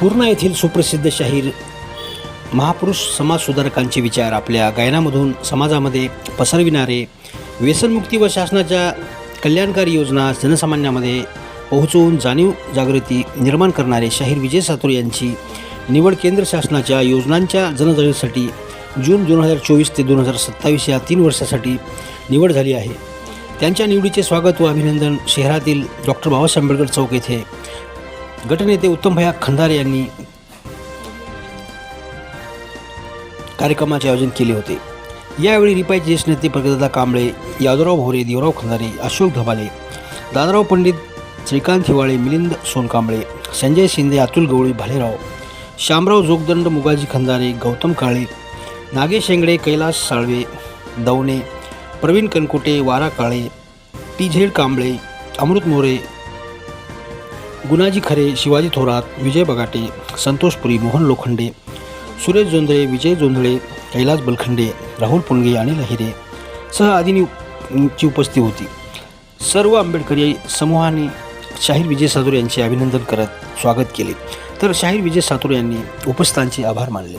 पूर्णा येथील सुप्रसिद्ध शाहीर महापुरुष समाजसुधारकांचे विचार आपल्या गायनामधून समाजामध्ये पसरविणारे व्यसनमुक्ती व शासनाच्या कल्याणकारी योजना जनसामान्यामध्ये पोहोचवून जाणीव जागृती निर्माण करणारे शाहीर विजय सातोरे यांची निवड केंद्र शासनाच्या योजनांच्या जनजागृतीसाठी जून दोन हजार चोवीस ते दोन हजार सत्तावीस या तीन वर्षासाठी निवड झाली आहे. त्यांच्या निवडीचे स्वागत व अभिनंदन शहरातील डॉक्टर बाबासाहेब आंबेडकर चौक येथे गटनेते उत्तमभया खंदारे यांनी कार्यक्रमाचे आयोजन केले होते. यावेळी रिपाईचे ज्येष्ठ नेते प्रगतदा कांबळे यादवराव भोरे देवराव खंदारे अशोक धबाले दादाराव पंडित श्रीकांत हिवाळे मिलिंद सोनकांबळे संजय शिंदे अतुल गवळी भालेराव शामराव जोगदंड मुगाजी खंदारे गौतम काळे नागेश शेंगडे कैलास साळवे दवणे प्रवीण कनकुटे वारा काळे टी झेड कांबळे अमृत मोरे गुणाजी खरे शिवाजी थोरात विजय बगाटे संतोष पुरी मोहन लोखंडे सुरेश जोंधळे विजय जोंधळे कैलास बलखंडे राहुल पुणगे आणि लहिरे सह आदींची उपस्थिती होती. सर्व आंबेडकरी समूहाने शाहीर विजय सातूर यांचे अभिनंदन करत स्वागत केले. तर शाहीर विजय सातूर यांनी उपस्थितांचे आभार मानले.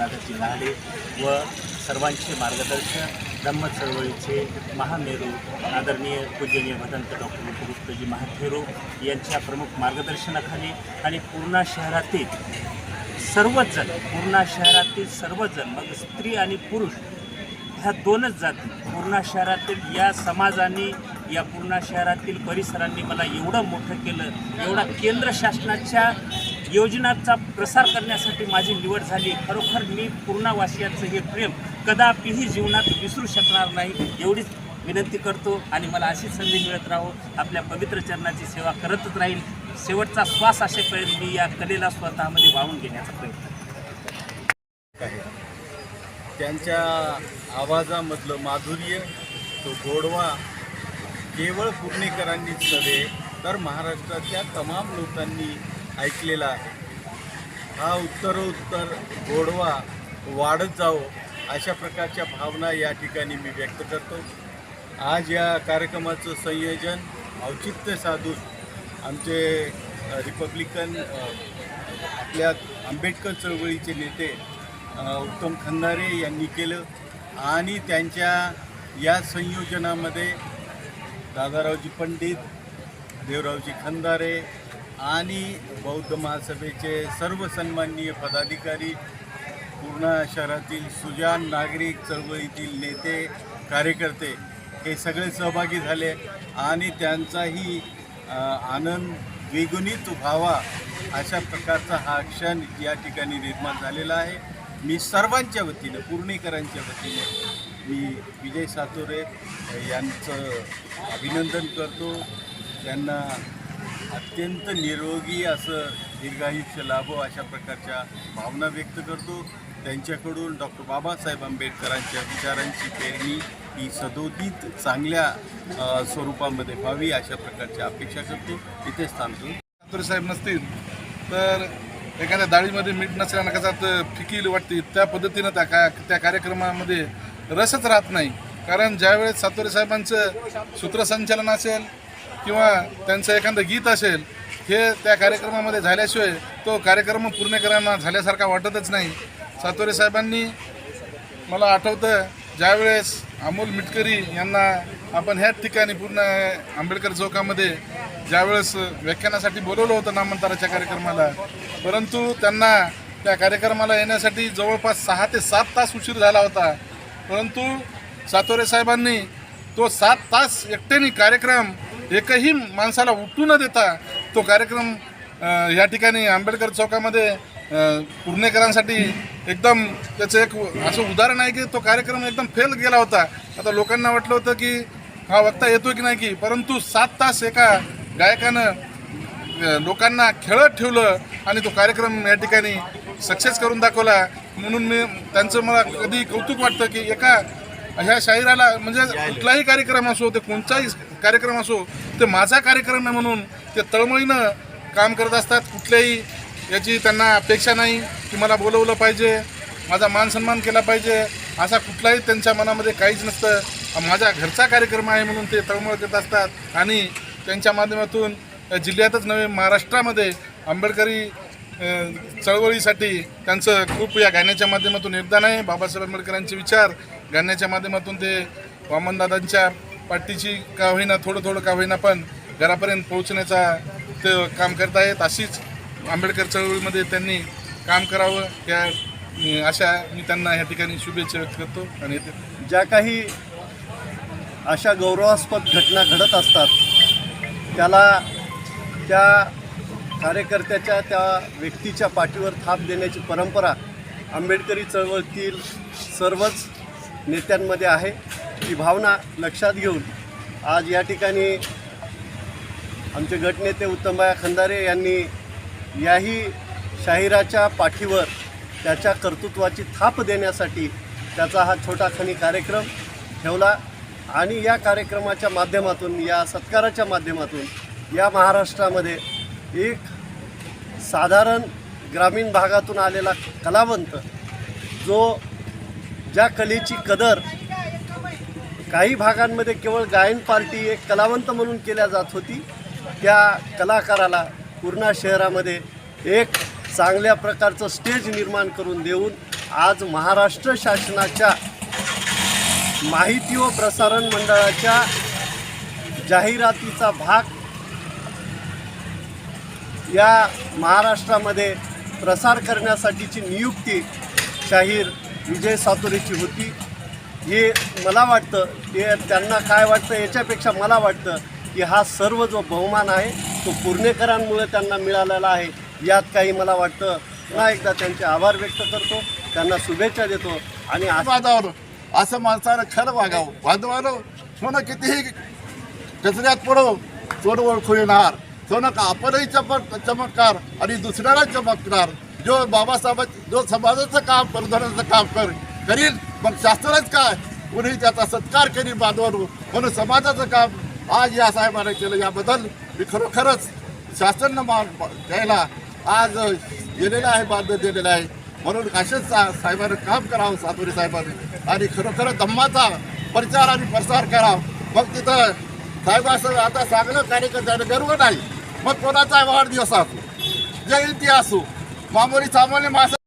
गंगाधर जिल्हाडे व सर्वांचे मार्गदर्शन धम्म चळवळीचे महामेरू आदरणीय पूजनीय भदंत डॉक्टर गुप्तजी महाथेरू यांच्या प्रमुख मार्गदर्शनाखाली आणि पूर्णा शहरातील सर्वच जण पूर्णा शहरातील सर्वजण मग स्त्री आणि पुरुष ह्या दोनच जाती पूर्णा शहरातील या समाजाने या पूर्णा शहरातील परिसरांनी मला एवढं मोठं केलं एवढा केंद्र शासनाच्या योजनांचा प्रसार करण्यासाठी माझी निवड झाली. खरोखर मी पूर्णावासियांचं हे प्रेम कदापिही जीवनात विसरू शकणार नाही एवढीच विनंती करतो आणि मला अशीच संधी मिळत राहो. आपल्या पवित्र चरणाची सेवा करतच राहील. शेवटचा श्वास असेपर्यंत मी या कलेला स्वतःमध्ये वाहून घेण्याचा प्रयत्न आहे त्यांच्या आवाजामधलं माधुर्य तो गोडवा केवळ पुणेकरांनीच नव्हे तर महाराष्ट्रातल्या तमाम लोकांनी ऐकलेला आहे. हा उत्तरोत्तर गोडवा वाढत जावो अशा प्रकारच्या भावना या ठिकाणी मी व्यक्त करतो. आज या कार्यक्रमाचं संयोजन औचित्य साधून आमचे रिपब्लिकन आपल्या आंबेडकर चळवळीचे नेते उत्तम खंदारे यांनी केलं आणि त्यांच्या या संयोजनामध्ये दादारावजी पंडित देवरावजी खंदारे आणि बौद्ध महासभेचे सर्व सन्माननीय पदाधिकारी पूर्णा शहरातील सुजान नागरिक चळवळीतील नेते कार्यकर्ते हे सगळे सहभागी झाले आणि त्यांचाही आनंद द्विगुणित व्हावा अशा प्रकारचा हा क्षण या ठिकाणी निर्माण झालेला आहे. मी सर्वांच्या वतीनं पूर्णेकरांच्या वतीने मी विजय सातोरे यांचं अभिनंदन करतो. त्यांना अत्यंत निरोगी असं दीर्घायुष्य लाभो अशा प्रकारच्या भावना व्यक्त करतो. त्यांच्याकडून डॉक्टर बाबासाहेब आंबेडकरांच्या विचारांची पेरणी ही सदोदित चांगल्या स्वरूपामध्ये व्हावी अशा प्रकारच्या अपेक्षा करतो. इथेच थांबतो. सातोरे साहेब नसतील तर एखाद्या डाळीमध्ये मीठ नसल्यानं कसा तर फिकील वाटते. त्या पद्धतीनं त्या का त्या कार्यक्रमामध्ये रसच राहत नाही. कारण ज्यावेळेस सातोरे साहेबांचं सूत्रसंचालन असेल किंवा त्यांचं एखादं गीत असेल हे त्या कार्यक्रमामध्ये झाल्याशिवाय तो कार्यक्रम पूर्ण करायला झाल्यासारखा वाटतच नाही. सातोरे साहेबांनी मला आठवतं ज्यावेळेस अमोल मिटकरी यांना आपण ह्याच ठिकाणी पूर्ण आंबेडकर चौकामध्ये ज्यावेळेस व्याख्यानासाठी बोलवलं होतं नामांतराच्या कार्यक्रमाला परंतु त्यांना त्या कार्यक्रमाला येण्यासाठी जवळपास सहा ते सात तास उशीर झाला होता. परंतु सातोरे साहेबांनी तो सात तास एकट्याने कार्यक्रम एकही माणसाला उठू न देता तो कार्यक्रम या ठिकाणी आंबेडकर चौकामध्ये अ, एकदम त्याचं एक असं उदाहरण आहे की तो कार्यक्रम एकदम फेल गेला होता. आता लोकांना वाटलं होतं की हा वक्ता येतो की नाही की परंतु सात तास एका गायकानं लोकांना खेळत ठेवलं आणि तो कार्यक्रम या ठिकाणी सक्सेस करून दाखवला. म्हणून मी त्यांचं मला कधी कौतुक वाटतं की एका ह्या शाहिराला म्हणजे कुठलाही कार्यक्रम असो ते कोणताही कार्यक्रम असो ते माझा कार्यक्रम आहे म्हणून ते तळमळीनं काम करत असतात. कुठल्याही याची त्यांना अपेक्षा नाही की मला बोलवलं पाहिजे माझा मान सन्मान केला पाहिजे असा कुठलाही त्यांच्या मनामध्ये काहीच नसतं. माझ्या घरचा कार्यक्रम आहे म्हणून ते तळमळ करत असतात. आणि त्यांच्या माध्यमातून जिल्ह्यातच नव्हे महाराष्ट्रामध्ये आंबेडकरी चळवळीसाठी त्यांचं खूप या गाण्याच्या माध्यमातून योगदान आहे. बाबासाहेब आंबेडकरांचे विचार गाण्याच्या माध्यमातून ते वामनदादांच्या पाठीची का होईना थोडं थोडं का होईना पण घरापर्यंत पोहोचण्याचा ते काम करत आहेत. अशीच आंबेडकर चळवळीमध्ये त्यांनी काम करावं या अशा मी त्यांना या ठिकाणी शुभेच्छा व्यक्त करतो आणि ज्या काही अशा गौरवास्पद घटना घडत असतात त्याला त्या कार्यकर्त्याच्या त्या व्यक्तीच्या पाठीवर थाप देण्याची परंपरा आंबेडकरी चळवळीतील सर्वच नेत्यांमध्ये आहे ही भावना लक्षात घेऊन आज या ठिकाणी आमचे गटनेते उत्तमबाया खंदारे यांनी याही शाहिराच्या पाठीवर त्याच्या कर्तृत्वाची थाप देण्यासाठी त्याचा हा छोटा खणी कार्यक्रम ठेवला आणि या कार्यक्रमाच्या माध्यमातून या सत्काराच्या माध्यमातून या महाराष्ट्रामध्ये एक साधारण ग्रामीण भागातून आलेला कलावंत जो ज्या कलेची कदर काही भागांमध्ये केवळ गायन पार्टी एक कलावंत म्हणून केल्या जात होती त्या कलाकाराला पूर्णा शहरामध्ये एक चांगल्या प्रकारचं स्टेज निर्माण करून देऊन आज महाराष्ट्र शासनाच्या माहिती व प्रसारण मंडळाच्या जाहिरातीचा भाग या महाराष्ट्रामध्ये प्रसार करण्यासाठीची नियुक्ती शाहीर विजय सातोरेची होती. हे मला वाटतं ते त्यांना काय वाटतं याच्यापेक्षा मला वाटतं की हा सर्व जो बहुमान आहे तो पुणेकरांमुळे त्यांना मिळालेला आहे. यात काही मला वाटतं पुन्हा एकदा त्यांचे आभार व्यक्त करतो त्यांना शुभेच्छा देतो आणि आज वादावर असं माणसानं खरं वागावं. वादवानं सोनं कितीही कचऱ्यात पडो सोनं ओळखून येणार. सोनं का? आपणही चमक चमत्कार आणि दुसऱ्याला चमत्कार जो बाबासाहेब जो समाजाचं काम प्रधानाचं काम कर करील. मग शास्त्रच काय? कुणी त्याचा सत्कार करील बांधवांवर. म्हणून समाजाचं काम आज या साहेबांना केलं. याबद्दल मी खरोखरच शास्त्रांना मान द्यायला आज गेलेलं आहे बांध दिलेलं आहे. म्हणून असेच सा- साहेबांनी काम करावं सातोरी साहेबांनी. आणि खरोखर धम्माचा प्रचार आणि प्रसार करावा. मग तिथं साहेबाचं आता चांगलं कार्यकर्त्याने गर्व नाही. मग कोणाचा वाढदिवस असो जयंती असो मामूली सामान्य माणसं